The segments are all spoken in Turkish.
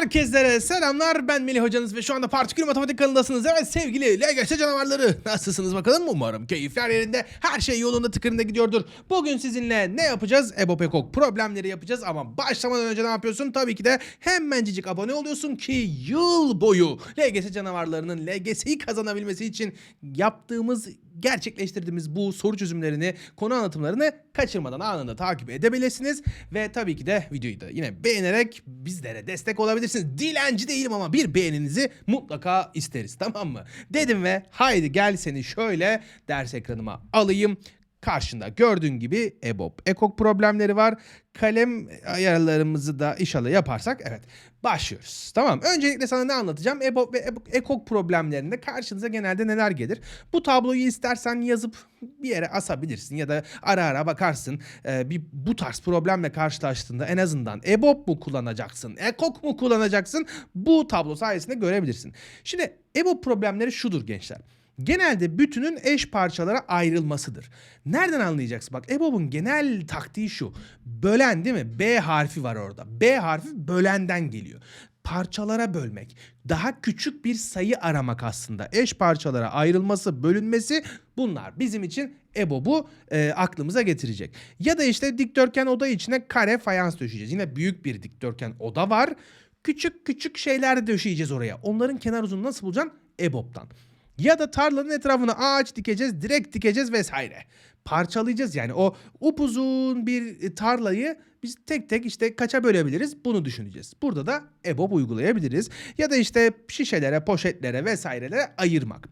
Herkese selamlar ben Melih hocanız ve şu anda Partikül Matematik kanalındasınız. Evet sevgili LGS canavarları nasılsınız bakalım umarım keyifler yerinde her şey yolunda tıkırında gidiyordur. Bugün sizinle ne yapacağız? Ebo Pekok problemleri yapacağız ama başlamadan önce ne yapıyorsun? Tabii ki de hemencik abone oluyorsun ki yıl boyu LGS canavarlarının LGS'yi kazanabilmesi için yaptığımız gerçekleştirdiğimiz bu soru çözümlerini, konu anlatımlarını kaçırmadan anında takip edebilirsiniz. Ve tabii ki de videoyu da yine beğenerek bizlere destek olabilirsiniz. Dilenci değilim ama bir beğeninizi mutlaka isteriz tamam mı? Dedim ve haydi gel seni şöyle ders ekranıma alayım. Karşında gördüğün gibi EBOB, ekok problemleri var. Kalem ayarlarımızı da inşallah yaparsak evet başlıyoruz. Tamam öncelikle sana ne anlatacağım? EBOB ve ekok problemlerinde karşınıza genelde neler gelir? Bu tabloyu istersen yazıp bir yere asabilirsin ya da ara ara bakarsın. Ee, bir bu tarz problemle karşılaştığında en azından EBOB mu kullanacaksın, ekok mu kullanacaksın? Bu tablo sayesinde görebilirsin. Şimdi EBOB problemleri şudur gençler genelde bütünün eş parçalara ayrılmasıdır. Nereden anlayacaksın? Bak EBOB'un genel taktiği şu. Bölen değil mi? B harfi var orada. B harfi bölenden geliyor. Parçalara bölmek. Daha küçük bir sayı aramak aslında. Eş parçalara ayrılması, bölünmesi bunlar bizim için EBOB'u e, aklımıza getirecek. Ya da işte dikdörtgen oda içine kare fayans döşeyeceğiz. Yine büyük bir dikdörtgen oda var. Küçük küçük şeyler döşeyeceğiz oraya. Onların kenar uzunluğunu nasıl bulacaksın? EBOB'dan. Ya da tarlanın etrafına ağaç dikeceğiz, direkt dikeceğiz vesaire. Parçalayacağız yani o upuzun bir e, tarlayı biz tek tek işte kaça bölebiliriz bunu düşüneceğiz. Burada da EBOB uygulayabiliriz. Ya da işte şişelere, poşetlere vesairelere ayırmak.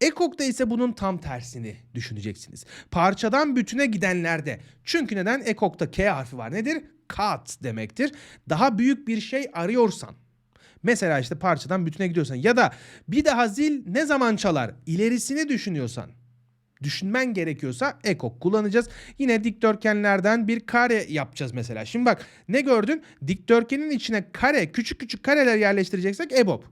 Ekok'ta ise bunun tam tersini düşüneceksiniz. Parçadan bütüne gidenlerde. Çünkü neden? Ekok'ta K harfi var. Nedir? Kat demektir. Daha büyük bir şey arıyorsan Mesela işte parçadan bütüne gidiyorsan ya da bir daha zil ne zaman çalar ilerisini düşünüyorsan düşünmen gerekiyorsa ekok kullanacağız. Yine dikdörtgenlerden bir kare yapacağız mesela. Şimdi bak ne gördün? Dikdörtgenin içine kare küçük küçük kareler yerleştireceksek EBOB.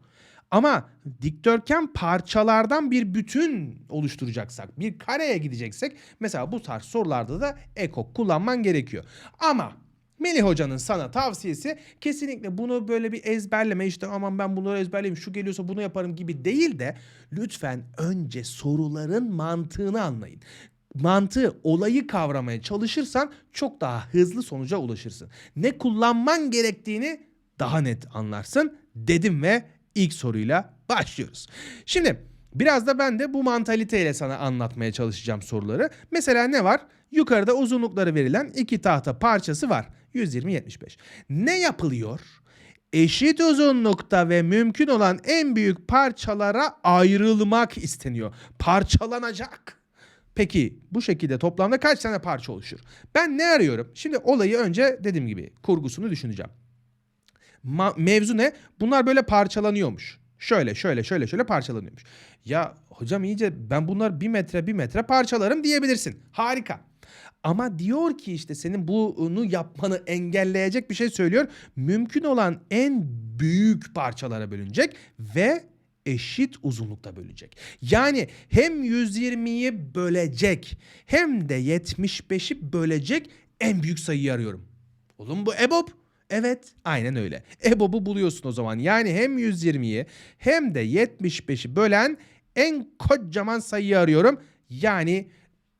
Ama dikdörtgen parçalardan bir bütün oluşturacaksak, bir kareye gideceksek mesela bu tarz sorularda da ekok kullanman gerekiyor. Ama Melih Hoca'nın sana tavsiyesi kesinlikle bunu böyle bir ezberleme işte aman ben bunları ezberleyeyim şu geliyorsa bunu yaparım gibi değil de lütfen önce soruların mantığını anlayın. Mantığı, olayı kavramaya çalışırsan çok daha hızlı sonuca ulaşırsın. Ne kullanman gerektiğini daha net anlarsın dedim ve ilk soruyla başlıyoruz. Şimdi biraz da ben de bu mantaliteyle sana anlatmaya çalışacağım soruları. Mesela ne var? Yukarıda uzunlukları verilen iki tahta parçası var. 120-75. Ne yapılıyor? Eşit uzunlukta ve mümkün olan en büyük parçalara ayrılmak isteniyor. Parçalanacak. Peki bu şekilde toplamda kaç tane parça oluşur? Ben ne arıyorum? Şimdi olayı önce dediğim gibi kurgusunu düşüneceğim. Ma- mevzu ne? Bunlar böyle parçalanıyormuş. Şöyle şöyle şöyle şöyle parçalanıyormuş. Ya hocam iyice ben bunlar bir metre bir metre parçalarım diyebilirsin. Harika. Ama diyor ki işte senin bunu yapmanı engelleyecek bir şey söylüyor. Mümkün olan en büyük parçalara bölünecek ve eşit uzunlukta bölecek. Yani hem 120'yi bölecek hem de 75'i bölecek en büyük sayıyı arıyorum. Oğlum bu EBOB. Evet aynen öyle. EBOB'u buluyorsun o zaman. Yani hem 120'yi hem de 75'i bölen en kocaman sayıyı arıyorum. Yani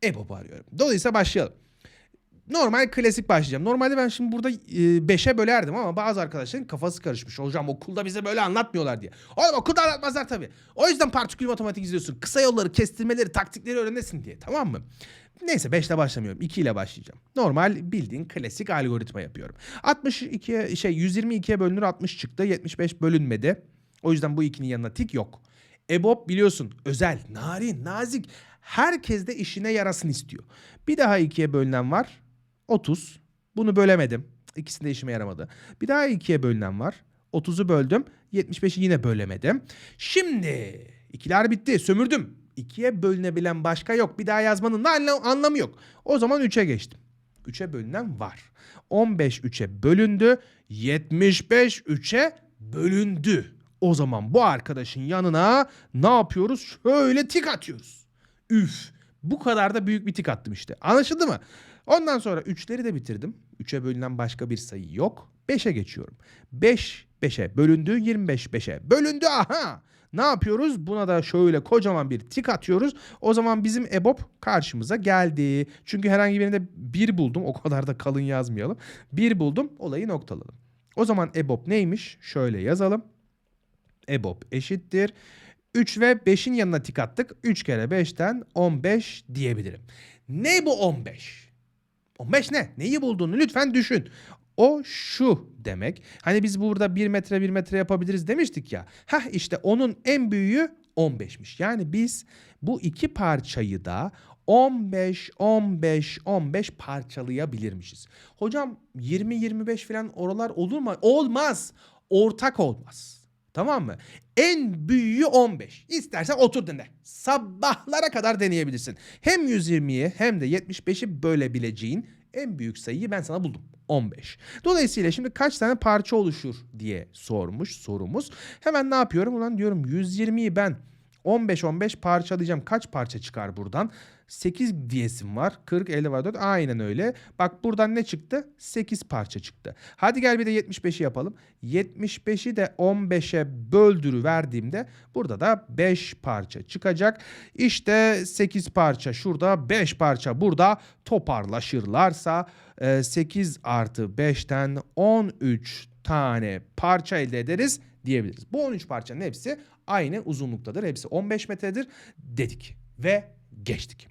EBOB'u arıyorum. Dolayısıyla başlayalım. Normal klasik başlayacağım. Normalde ben şimdi burada 5'e bölerdim ama bazı arkadaşların kafası karışmış. Hocam okulda bize böyle anlatmıyorlar diye. Oğlum okulda anlatmazlar tabii. O yüzden partikül matematik izliyorsun. Kısa yolları, kestirmeleri, taktikleri öğrenesin diye. Tamam mı? Neyse 5 ile başlamıyorum. 2 ile başlayacağım. Normal bildiğin klasik algoritma yapıyorum. 62'ye şey 122'ye bölünür 60 çıktı. 75 bölünmedi. O yüzden bu ikinin yanına tik yok. EBOB biliyorsun özel, narin, nazik. Herkes de işine yarasın istiyor. Bir daha ikiye bölünen var. 30. Bunu bölemedim. İkisinde işime yaramadı. Bir daha ikiye bölünen var. 30'u böldüm. 75'i yine bölemedim. Şimdi ikiler bitti. Sömürdüm. İkiye bölünebilen başka yok. Bir daha yazmanın da anla- anlamı yok. O zaman 3'e geçtim. 3'e bölünen var. 15 3'e bölündü. 75 3'e bölündü. O zaman bu arkadaşın yanına ne yapıyoruz? Şöyle tik atıyoruz. Üf. Bu kadar da büyük bir tik attım işte. Anlaşıldı mı? Ondan sonra 3'leri de bitirdim. 3'e bölünen başka bir sayı yok. 5'e geçiyorum. 5 5'e bölündü. 25 5'e bölündü. Aha! Ne yapıyoruz? Buna da şöyle kocaman bir tik atıyoruz. O zaman bizim EBOB karşımıza geldi. Çünkü herhangi birinde 1 buldum. O kadar da kalın yazmayalım. 1 buldum. Olayı noktaladım. O zaman EBOB neymiş? Şöyle yazalım. EBOB eşittir. 3 ve 5'in yanına tik attık. 3 kere 5'ten 15 diyebilirim. Ne bu 15? 15 ne? Neyi bulduğunu lütfen düşün. O şu demek. Hani biz burada 1 metre 1 metre yapabiliriz demiştik ya. Hah işte onun en büyüğü 15'miş. Yani biz bu iki parçayı da 15 15 15 parçalayabilirmişiz. Hocam 20 25 falan oralar olur mu? Olmaz. Ortak olmaz. Tamam mı? En büyüğü 15. İstersen otur dene. Sabahlara kadar deneyebilirsin. Hem 120'yi hem de 75'i bölebileceğin en büyük sayıyı ben sana buldum. 15. Dolayısıyla şimdi kaç tane parça oluşur diye sormuş sorumuz. Hemen ne yapıyorum? Ulan diyorum 120'yi ben 15-15 parçalayacağım. Kaç parça çıkar buradan? 8 diyesim var. 40, 50 var 4. Aynen öyle. Bak buradan ne çıktı? 8 parça çıktı. Hadi gel bir de 75'i yapalım. 75'i de 15'e böldürü verdiğimde burada da 5 parça çıkacak. İşte 8 parça şurada 5 parça burada toparlaşırlarsa e, 8 artı 5'ten 13 tane parça elde ederiz diyebiliriz. Bu 13 parçanın hepsi aynı uzunluktadır. Hepsi 15 metredir dedik ve geçtik.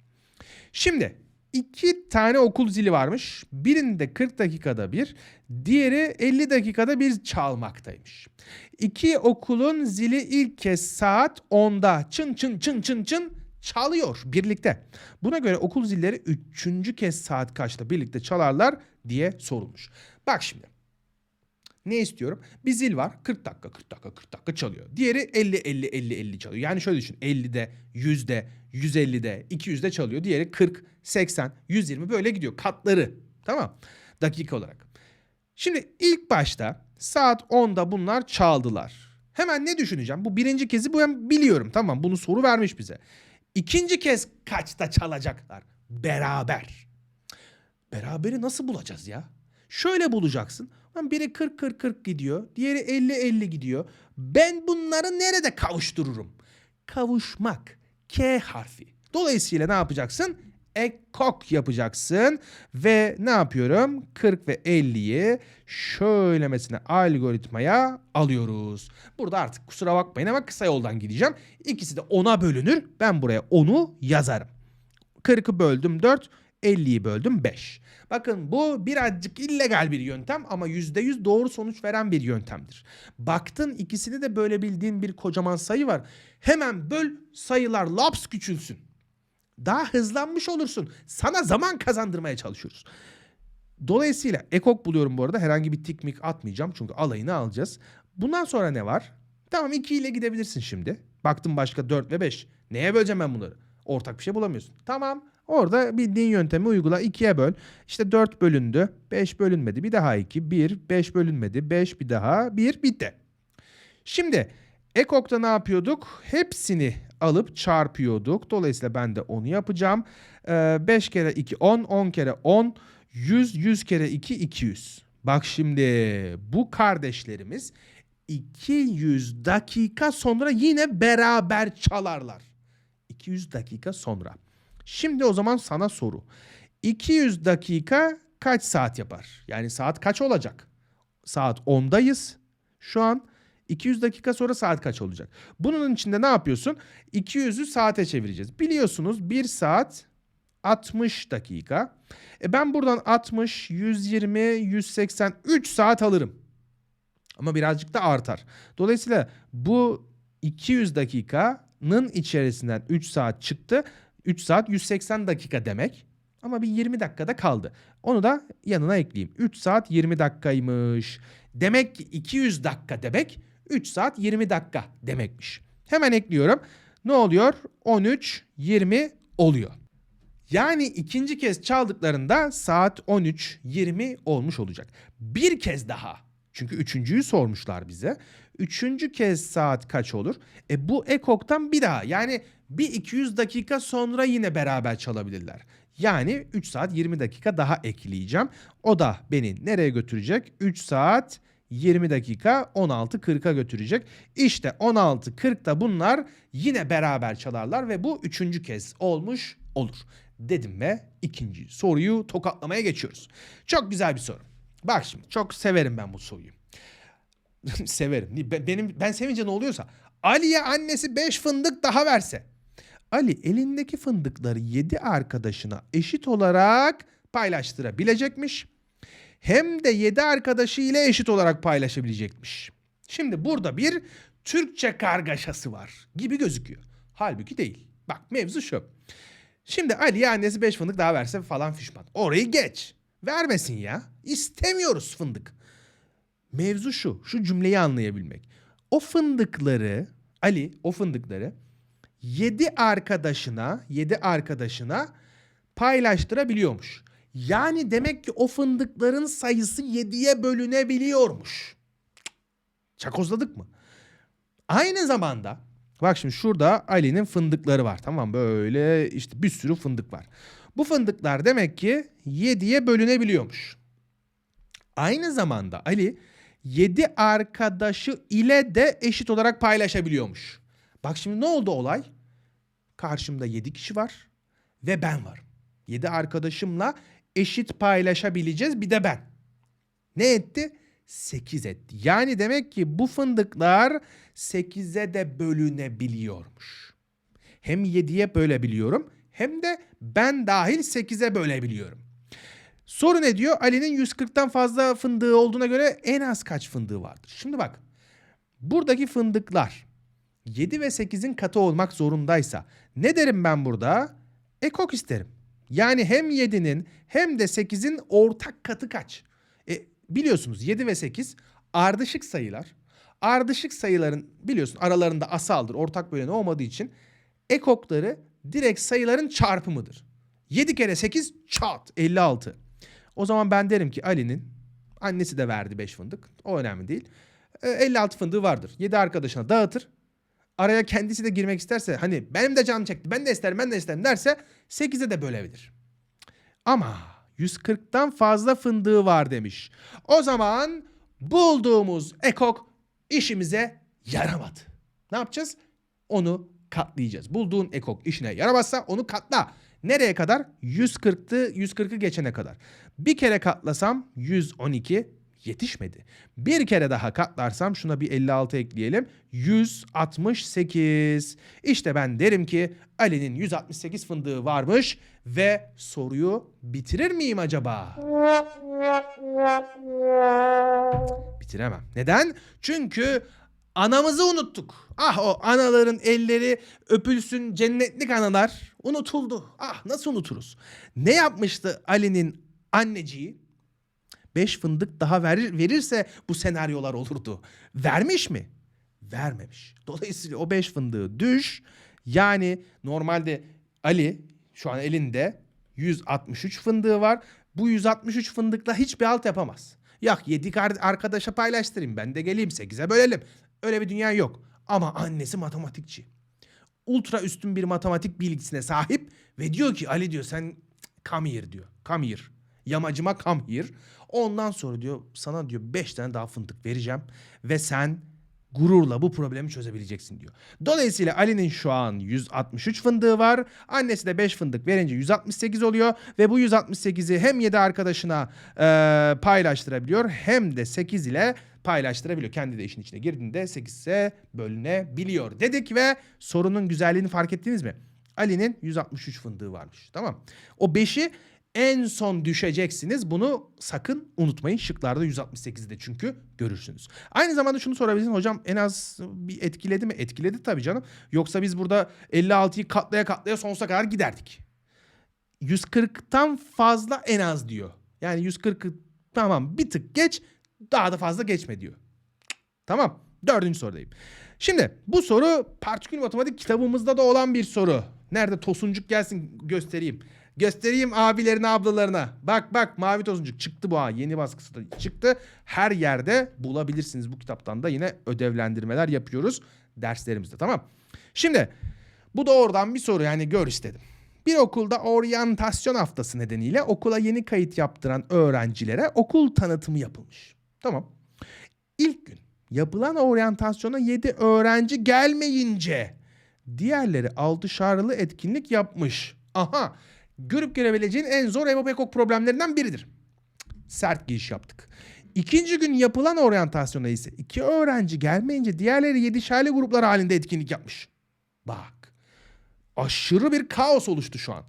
Şimdi iki tane okul zili varmış. Birinde 40 dakikada bir, diğeri 50 dakikada bir çalmaktaymış. İki okulun zili ilk kez saat 10'da çın çın çın çın çın çalıyor birlikte. Buna göre okul zilleri üçüncü kez saat kaçta birlikte çalarlar diye sorulmuş. Bak şimdi. Ne istiyorum? Bir zil var 40 dakika 40 dakika 40 dakika çalıyor. Diğeri 50 50 50 50 çalıyor. Yani şöyle düşün 50'de 100'de 150'de 200'de çalıyor. Diğeri 40 80 120 böyle gidiyor katları. Tamam dakika olarak. Şimdi ilk başta saat 10'da bunlar çaldılar. Hemen ne düşüneceğim? Bu birinci kezi bu ben biliyorum. Tamam bunu soru vermiş bize. İkinci kez kaçta çalacaklar? Beraber. Beraberi nasıl bulacağız ya? Şöyle bulacaksın. Biri 40-40-40 gidiyor. Diğeri 50-50 gidiyor. Ben bunları nerede kavuştururum? Kavuşmak. K harfi. Dolayısıyla ne yapacaksın? Ekok yapacaksın. Ve ne yapıyorum? 40 ve 50'yi şöylemesine algoritmaya alıyoruz. Burada artık kusura bakmayın ama kısa yoldan gideceğim. İkisi de 10'a bölünür. Ben buraya 10'u yazarım. 40'ı böldüm 4, 50'yi böldüm 5. Bakın bu birazcık illegal bir yöntem ama %100 doğru sonuç veren bir yöntemdir. Baktın ikisini de bölebildiğin bir kocaman sayı var. Hemen böl sayılar laps küçülsün. Daha hızlanmış olursun. Sana zaman kazandırmaya çalışıyoruz. Dolayısıyla ekok buluyorum bu arada. Herhangi bir tikmik atmayacağım çünkü alayını alacağız. Bundan sonra ne var? Tamam 2 ile gidebilirsin şimdi. Baktım başka 4 ve 5. Neye böleceğim ben bunları? Ortak bir şey bulamıyorsun. Tamam. Orada bildiğin yöntemi uygula. 2'ye böl. İşte 4 bölündü. 5 bölünmedi. Bir daha 2. 1. 5 bölünmedi. 5 bir daha. 1 bitti. Şimdi ekokta ne yapıyorduk? Hepsini alıp çarpıyorduk. Dolayısıyla ben de onu yapacağım. Ee, 5 kere 2 10. 10 kere 10. 100. 100 kere 2 200. Bak şimdi bu kardeşlerimiz 200 dakika sonra yine beraber çalarlar. 200 dakika sonra. Şimdi o zaman sana soru. 200 dakika kaç saat yapar? Yani saat kaç olacak? Saat 10'dayız. Şu an 200 dakika sonra saat kaç olacak? Bunun içinde ne yapıyorsun? 200'ü saate çevireceğiz. Biliyorsunuz 1 saat 60 dakika. E ben buradan 60, 120, 180, 3 saat alırım. Ama birazcık da artar. Dolayısıyla bu 200 dakikanın içerisinden 3 saat çıktı. 3 saat 180 dakika demek. Ama bir 20 dakikada kaldı. Onu da yanına ekleyeyim. 3 saat 20 dakikaymış. Demek ki 200 dakika demek 3 saat 20 dakika demekmiş. Hemen ekliyorum. Ne oluyor? 13 20 oluyor. Yani ikinci kez çaldıklarında saat 13.20 olmuş olacak. Bir kez daha. Çünkü üçüncüyü sormuşlar bize. Üçüncü kez saat kaç olur? E bu ekoktan bir daha. Yani bir 200 dakika sonra yine beraber çalabilirler. Yani 3 saat 20 dakika daha ekleyeceğim. O da beni nereye götürecek? 3 saat 20 dakika 16.40'a götürecek. İşte 16.40'da bunlar yine beraber çalarlar ve bu üçüncü kez olmuş olur. Dedim ve ikinci soruyu tokatlamaya geçiyoruz. Çok güzel bir soru. Bak şimdi çok severim ben bu soruyu. severim. Be- Benim ben sevince ne oluyorsa Ali'ye annesi 5 fındık daha verse. Ali elindeki fındıkları 7 arkadaşına eşit olarak paylaştırabilecekmiş. Hem de 7 arkadaşı ile eşit olarak paylaşabilecekmiş. Şimdi burada bir Türkçe kargaşası var gibi gözüküyor. Halbuki değil. Bak mevzu şu. Şimdi Ali'ye annesi 5 fındık daha verse falan fişman. Orayı geç. Vermesin ya. İstemiyoruz fındık. Mevzu şu. Şu cümleyi anlayabilmek. O fındıkları Ali o fındıkları 7 arkadaşına 7 arkadaşına paylaştırabiliyormuş. Yani demek ki o fındıkların sayısı 7'ye bölünebiliyormuş. Çakozladık mı? Aynı zamanda bak şimdi şurada Ali'nin fındıkları var tamam böyle işte bir sürü fındık var. Bu fındıklar demek ki 7'ye bölünebiliyormuş. Aynı zamanda Ali 7 arkadaşı ile de eşit olarak paylaşabiliyormuş. Bak şimdi ne oldu olay? Karşımda 7 kişi var ve ben varım. 7 arkadaşımla eşit paylaşabileceğiz bir de ben. Ne etti? 8 etti. Yani demek ki bu fındıklar 8'e de bölünebiliyormuş. Hem 7'ye bölebiliyorum hem de ben dahil 8'e bölebiliyorum. Soru ne diyor? Ali'nin 140'tan fazla fındığı olduğuna göre en az kaç fındığı vardır? Şimdi bak. Buradaki fındıklar 7 ve 8'in katı olmak zorundaysa ne derim ben burada? Ekok isterim. Yani hem 7'nin hem de 8'in ortak katı kaç? E, biliyorsunuz 7 ve 8 ardışık sayılar. Ardışık sayıların biliyorsun aralarında asaldır. Ortak böleni olmadığı için ekokları direkt sayıların çarpımıdır. 7 kere 8 çat 56. O zaman ben derim ki Ali'nin annesi de verdi 5 fındık. O önemli değil. E, 56 fındığı vardır. 7 arkadaşına dağıtır. Araya kendisi de girmek isterse hani benim de canım çekti ben de isterim ben de isterim derse 8'e de bölebilir. Ama 140'tan fazla fındığı var demiş. O zaman bulduğumuz ekok işimize yaramadı. Ne yapacağız? Onu katlayacağız. Bulduğun ekok işine yaramazsa onu katla. Nereye kadar? 140'tı 140'ı geçene kadar. Bir kere katlasam 112 yetişmedi. Bir kere daha katlarsam şuna bir 56 ekleyelim. 168. İşte ben derim ki Ali'nin 168 fındığı varmış ve soruyu bitirir miyim acaba? Bitiremem. Neden? Çünkü anamızı unuttuk. Ah o anaların elleri öpülsün cennetlik analar unutuldu. Ah nasıl unuturuz? Ne yapmıştı Ali'nin anneciği? 5 fındık daha verir, verirse bu senaryolar olurdu. Vermiş mi? Vermemiş. Dolayısıyla o 5 fındığı düş. Yani normalde Ali şu an elinde 163 fındığı var. Bu 163 fındıkla hiçbir alt yapamaz. Yok 7 arkadaşa paylaştırayım ben de geleyim 8'e bölelim. Öyle bir dünya yok. Ama annesi matematikçi. Ultra üstün bir matematik bilgisine sahip ve diyor ki Ali diyor sen come here diyor. Come here. Yamacıma come here. Ondan sonra diyor sana diyor 5 tane daha fındık vereceğim ve sen gururla bu problemi çözebileceksin diyor. Dolayısıyla Ali'nin şu an 163 fındığı var. Annesi de 5 fındık verince 168 oluyor ve bu 168'i hem 7 arkadaşına e, paylaştırabiliyor hem de 8 ile paylaştırabiliyor. Kendi de işin içine girdiğinde 8'e bölünebiliyor dedik ve sorunun güzelliğini fark ettiniz mi? Ali'nin 163 fındığı varmış. Tamam. O 5'i en son düşeceksiniz. Bunu sakın unutmayın. Şıklarda 168'i de çünkü görürsünüz. Aynı zamanda şunu sorabilirsiniz. Hocam en az bir etkiledi mi? Etkiledi tabii canım. Yoksa biz burada 56'yı katlaya katlaya sonsuza kadar giderdik. 140'tan fazla en az diyor. Yani 140'ı tamam bir tık geç daha da fazla geçme diyor. Tamam. Dördüncü sorudayım. Şimdi bu soru partikül matematik kitabımızda da olan bir soru. Nerede tosuncuk gelsin göstereyim. Göstereyim abilerine ablalarına. Bak bak mavi tosuncuk çıktı bu ha. Yeni baskısı da çıktı. Her yerde bulabilirsiniz bu kitaptan da yine ödevlendirmeler yapıyoruz derslerimizde tamam. Şimdi bu da oradan bir soru yani gör istedim. Bir okulda oryantasyon haftası nedeniyle okula yeni kayıt yaptıran öğrencilere okul tanıtımı yapılmış. Tamam. ilk gün yapılan oryantasyona 7 öğrenci gelmeyince diğerleri 6'şarlı etkinlik yapmış. Aha görüp görebileceğin en zor EBOPEKOK problemlerinden biridir. Sert giriş yaptık. İkinci gün yapılan oryantasyona ise iki öğrenci gelmeyince diğerleri yedişerli gruplar halinde etkinlik yapmış. Bak aşırı bir kaos oluştu şu an.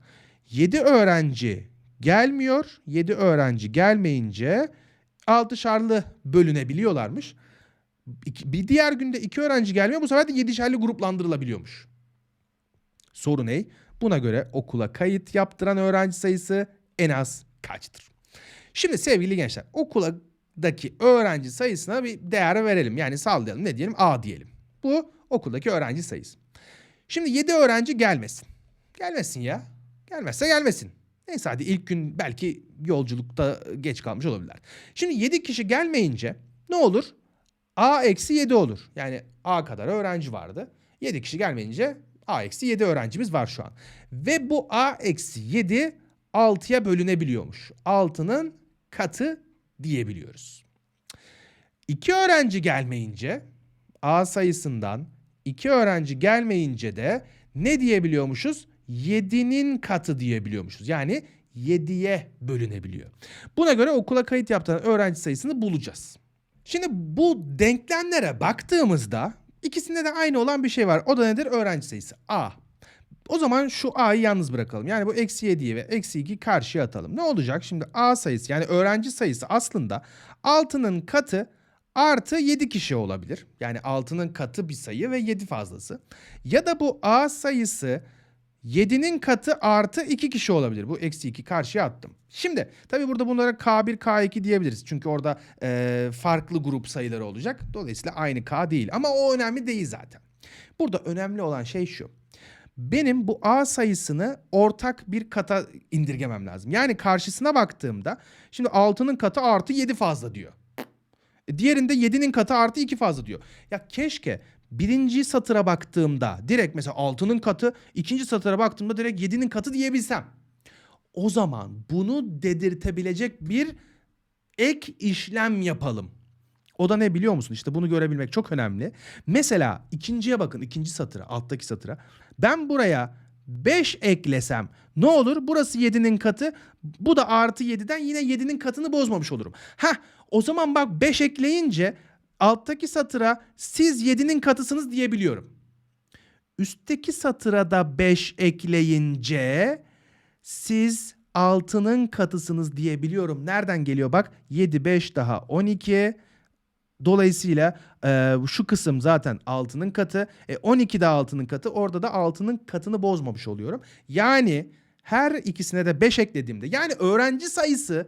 7 öğrenci gelmiyor. 7 öğrenci gelmeyince altışarlı bölünebiliyorlarmış. İki- Bir diğer günde 2 öğrenci gelmiyor. Bu sefer de yedişerli gruplandırılabiliyormuş. Soru ne? Buna göre okula kayıt yaptıran öğrenci sayısı en az kaçtır? Şimdi sevgili gençler okuldaki öğrenci sayısına bir değer verelim. Yani sallayalım ne diyelim A diyelim. Bu okuldaki öğrenci sayısı. Şimdi 7 öğrenci gelmesin. Gelmesin ya. Gelmezse gelmesin. Neyse hadi ilk gün belki yolculukta geç kalmış olabilirler. Şimdi 7 kişi gelmeyince ne olur? A eksi 7 olur. Yani A kadar öğrenci vardı. 7 kişi gelmeyince A eksi 7 öğrencimiz var şu an. Ve bu A eksi 7 6'ya bölünebiliyormuş. 6'nın katı diyebiliyoruz. 2 öğrenci gelmeyince A sayısından 2 öğrenci gelmeyince de ne diyebiliyormuşuz? 7'nin katı diyebiliyormuşuz. Yani 7'ye bölünebiliyor. Buna göre okula kayıt yaptıran öğrenci sayısını bulacağız. Şimdi bu denklemlere baktığımızda ikisinde de aynı olan bir şey var. O da nedir? Öğrenci sayısı A. O zaman şu A'yı yalnız bırakalım. Yani bu eksi 7'yi ve eksi 2'yi karşıya atalım. Ne olacak? Şimdi A sayısı yani öğrenci sayısı aslında 6'nın katı artı 7 kişi olabilir. Yani 6'nın katı bir sayı ve 7 fazlası. Ya da bu A sayısı 7'nin katı artı 2 kişi olabilir. Bu eksi 2 karşıya attım. Şimdi tabii burada bunlara K1, K2 diyebiliriz. Çünkü orada eee, farklı grup sayıları olacak. Dolayısıyla aynı K değil. Ama o önemli değil zaten. Burada önemli olan şey şu. Benim bu A sayısını ortak bir kata indirgemem lazım. Yani karşısına baktığımda şimdi 6'nın katı artı 7 fazla diyor. E, Diğerinde 7'nin katı artı 2 fazla diyor. Ya keşke birinci satıra baktığımda direkt mesela 6'nın katı, ikinci satıra baktığımda direkt 7'nin katı diyebilsem. O zaman bunu dedirtebilecek bir ek işlem yapalım. O da ne biliyor musun? İşte bunu görebilmek çok önemli. Mesela ikinciye bakın, ikinci satıra, alttaki satıra. Ben buraya 5 eklesem ne olur? Burası 7'nin katı. Bu da artı 7'den yine 7'nin katını bozmamış olurum. Heh o zaman bak 5 ekleyince alttaki satıra siz 7'nin katısınız diyebiliyorum. Üstteki satıra da 5 ekleyince siz 6'nın katısınız diyebiliyorum. Nereden geliyor bak? 7 5 daha 12. Dolayısıyla e, şu kısım zaten 6'nın katı. E, 12 de 6'nın katı. Orada da 6'nın katını bozmamış oluyorum. Yani her ikisine de 5 eklediğimde yani öğrenci sayısı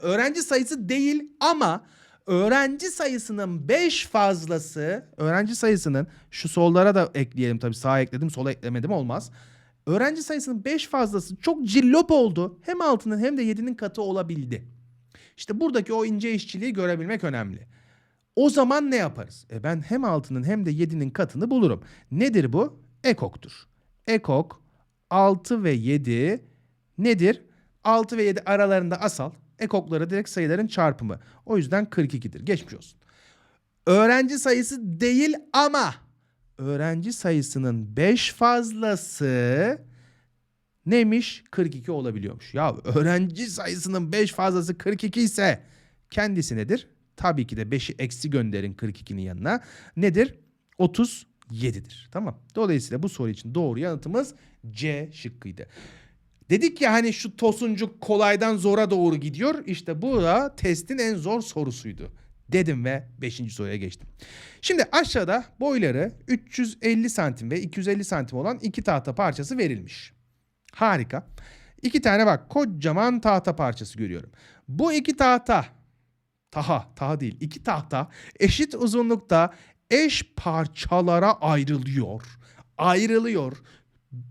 öğrenci sayısı değil ama öğrenci sayısının 5 fazlası öğrenci sayısının şu sollara da ekleyelim tabii sağa ekledim sola eklemedim olmaz. Öğrenci sayısının 5 fazlası çok cillop oldu. Hem 6'nın hem de 7'nin katı olabildi. İşte buradaki o ince işçiliği görebilmek önemli. O zaman ne yaparız? E ben hem 6'nın hem de 7'nin katını bulurum. Nedir bu? Ekoktur. Ekok 6 ve 7 nedir? 6 ve 7 aralarında asal. Ekokları direkt sayıların çarpımı. O yüzden 42'dir. Geçmiş olsun. Öğrenci sayısı değil ama öğrenci sayısının 5 fazlası neymiş? 42 olabiliyormuş. Ya öğrenci sayısının 5 fazlası 42 ise kendisi nedir? Tabii ki de 5'i eksi gönderin 42'nin yanına. Nedir? 37'dir. Tamam. Dolayısıyla bu soru için doğru yanıtımız C şıkkıydı. Dedik ya hani şu tosuncuk kolaydan zora doğru gidiyor. İşte bu da testin en zor sorusuydu. Dedim ve 5. soruya geçtim. Şimdi aşağıda boyları 350 santim ve 250 santim olan iki tahta parçası verilmiş. Harika. İki tane bak kocaman tahta parçası görüyorum. Bu iki tahta, taha, taha değil iki tahta eşit uzunlukta eş parçalara ayrılıyor. Ayrılıyor.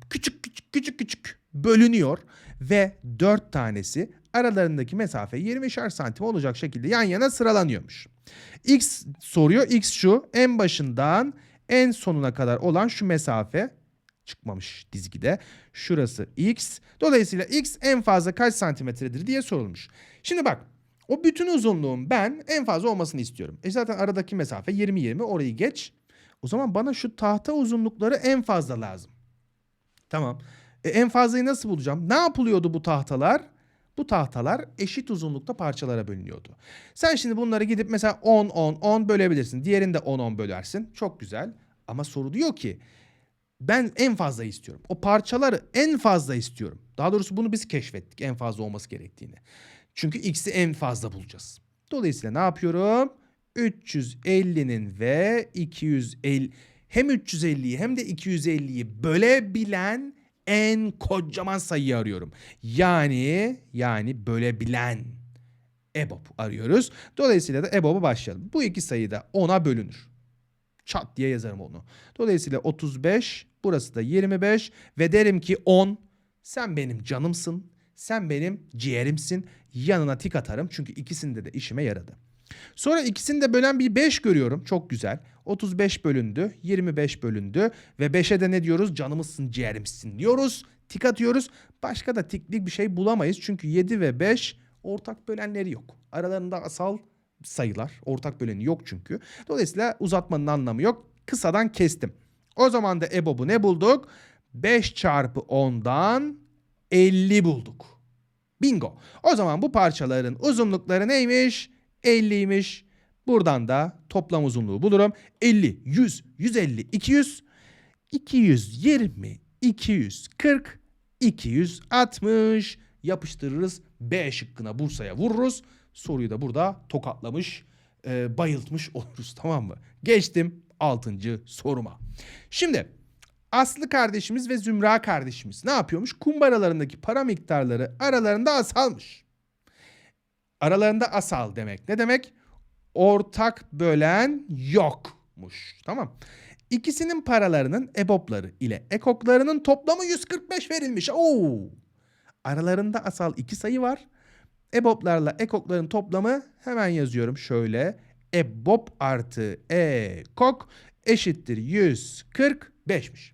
Küçük küçük küçük küçük bölünüyor ve dört tanesi aralarındaki mesafe 20'şer santim olacak şekilde yan yana sıralanıyormuş. X soruyor. X şu en başından en sonuna kadar olan şu mesafe çıkmamış dizgide. Şurası x. Dolayısıyla x en fazla kaç santimetredir diye sorulmuş. Şimdi bak O bütün uzunluğun ben en fazla olmasını istiyorum. E zaten aradaki mesafe 20-20 orayı geç. O zaman bana şu tahta uzunlukları en fazla lazım. Tamam. E, en fazlayı nasıl bulacağım? Ne yapılıyordu bu tahtalar? Bu tahtalar eşit uzunlukta parçalara bölünüyordu. Sen şimdi bunları gidip mesela 10 10 10 bölebilirsin. Diğerini de 10 10 bölersin. Çok güzel. Ama soru diyor ki ben en fazla istiyorum. O parçaları en fazla istiyorum. Daha doğrusu bunu biz keşfettik en fazla olması gerektiğini. Çünkü x'i en fazla bulacağız. Dolayısıyla ne yapıyorum? 350'nin ve 250 hem 350'yi hem de 250'yi bölebilen en kocaman sayıyı arıyorum. Yani yani bölebilen EBOB arıyoruz. Dolayısıyla da EBOB'a başlayalım. Bu iki sayı da 10'a bölünür. Çat diye yazarım onu. Dolayısıyla 35, burası da 25 ve derim ki 10. Sen benim canımsın, sen benim ciğerimsin. Yanına tik atarım çünkü ikisinde de işime yaradı. Sonra ikisini de bölen bir 5 görüyorum. Çok güzel. 35 bölündü, 25 bölündü ve 5'e de ne diyoruz? Canımızsın, ciğerimsin diyoruz. Tik atıyoruz. Başka da tiklik bir şey bulamayız. Çünkü 7 ve 5 ortak bölenleri yok. Aralarında asal sayılar. Ortak böleni yok çünkü. Dolayısıyla uzatmanın anlamı yok. Kısadan kestim. O zaman da EBOB'u ne bulduk? 5 çarpı 10'dan 50 bulduk. Bingo. O zaman bu parçaların uzunlukları neymiş? 50'ymiş. Buradan da toplam uzunluğu bulurum. 50, 100, 150, 200, 220, 240, 260 yapıştırırız. B şıkkına Bursa'ya vururuz. Soruyu da burada tokatlamış, e, bayıltmış oluruz tamam mı? Geçtim 6. soruma. Şimdi Aslı kardeşimiz ve Zümra kardeşimiz ne yapıyormuş? Kumbaralarındaki para miktarları aralarında asalmış. Aralarında asal demek ne demek? Ortak bölen yokmuş. Tamam. İkisinin paralarının EBOB'ları ile ekoklarının toplamı 145 verilmiş. Oo. Aralarında asal iki sayı var. EBOB'larla ekokların toplamı hemen yazıyorum şöyle. EBOB artı ekok eşittir 145'miş.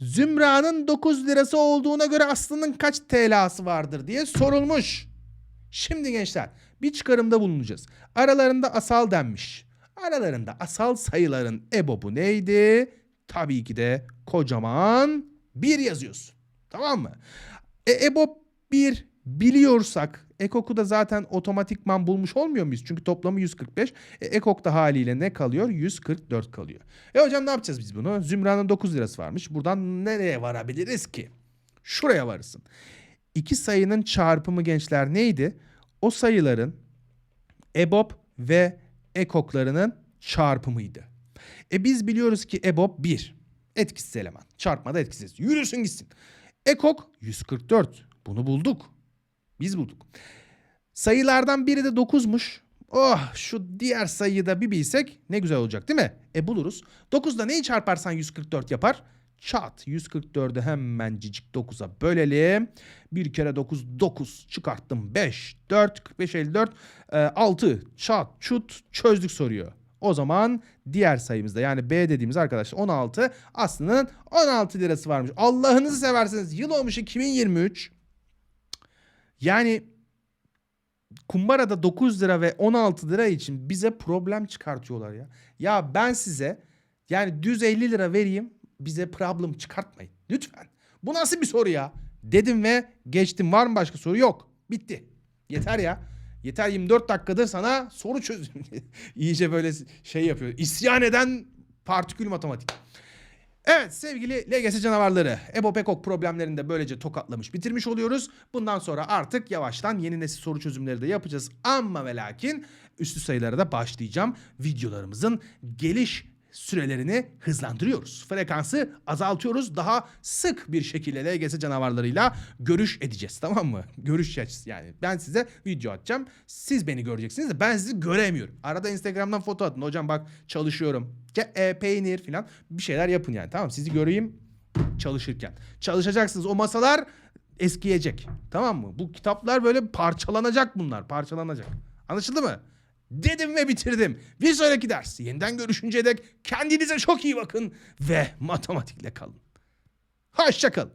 Zümra'nın 9 lirası olduğuna göre Aslı'nın kaç TL'si vardır diye sorulmuş. Şimdi gençler bir çıkarımda bulunacağız. Aralarında asal denmiş. Aralarında asal sayıların EBOB'u neydi? Tabii ki de kocaman 1 yazıyorsun. Tamam mı? E, EBOB 1 biliyorsak Ekok'u da zaten otomatikman bulmuş olmuyor muyuz? Çünkü toplamı 145. E, Ekok da haliyle ne kalıyor? 144 kalıyor. E hocam ne yapacağız biz bunu? Zümra'nın 9 lirası varmış. Buradan nereye varabiliriz ki? Şuraya varırsın. İki sayının çarpımı gençler neydi? O sayıların EBOB ve ekoklarının çarpımıydı. E biz biliyoruz ki EBOB 1. Etkisiz eleman. Çarpmada etkisiz. Yürüsün gitsin. Ekok 144. Bunu bulduk. Biz bulduk. Sayılardan biri de 9'muş. Oh şu diğer sayıyı da bir bilsek ne güzel olacak değil mi? E buluruz. 9'da neyi çarparsan 144 yapar? Çat 144'ü hemen cicik 9'a bölelim. Bir kere 9 9 çıkarttım 5 4 45 54 e, 6 çat çut çözdük soruyor. O zaman diğer sayımızda yani B dediğimiz arkadaşlar 16 Aslı'nın 16 lirası varmış. Allah'ınızı severseniz yıl olmuş 2023. Yani kumbarada 9 lira ve 16 lira için bize problem çıkartıyorlar ya. Ya ben size yani düz 50 lira vereyim bize problem çıkartmayın. Lütfen. Bu nasıl bir soru ya? Dedim ve geçtim. Var mı başka soru? Yok. Bitti. Yeter ya. Yeter 24 dakikadır sana soru çözüm. İyice böyle şey yapıyor. İsyan eden partikül matematik. Evet sevgili LGS canavarları Ebo Pekok problemlerini de böylece tokatlamış bitirmiş oluyoruz. Bundan sonra artık yavaştan yeni nesil soru çözümleri de yapacağız. Ama ve lakin üstü sayılara da başlayacağım. Videolarımızın geliş sürelerini hızlandırıyoruz. Frekansı azaltıyoruz. Daha sık bir şekilde LGS canavarlarıyla görüş edeceğiz. Tamam mı? Görüş yani. Ben size video atacağım. Siz beni göreceksiniz de ben sizi göremiyorum. Arada Instagram'dan foto atın. Hocam bak çalışıyorum. E, peynir falan bir şeyler yapın yani. Tamam Sizi göreyim çalışırken. Çalışacaksınız. O masalar eskiyecek. Tamam mı? Bu kitaplar böyle parçalanacak bunlar. Parçalanacak. Anlaşıldı mı? Dedim ve bitirdim. Bir sonraki ders yeniden görüşünceye dek kendinize çok iyi bakın ve matematikle kalın. Hoşçakalın.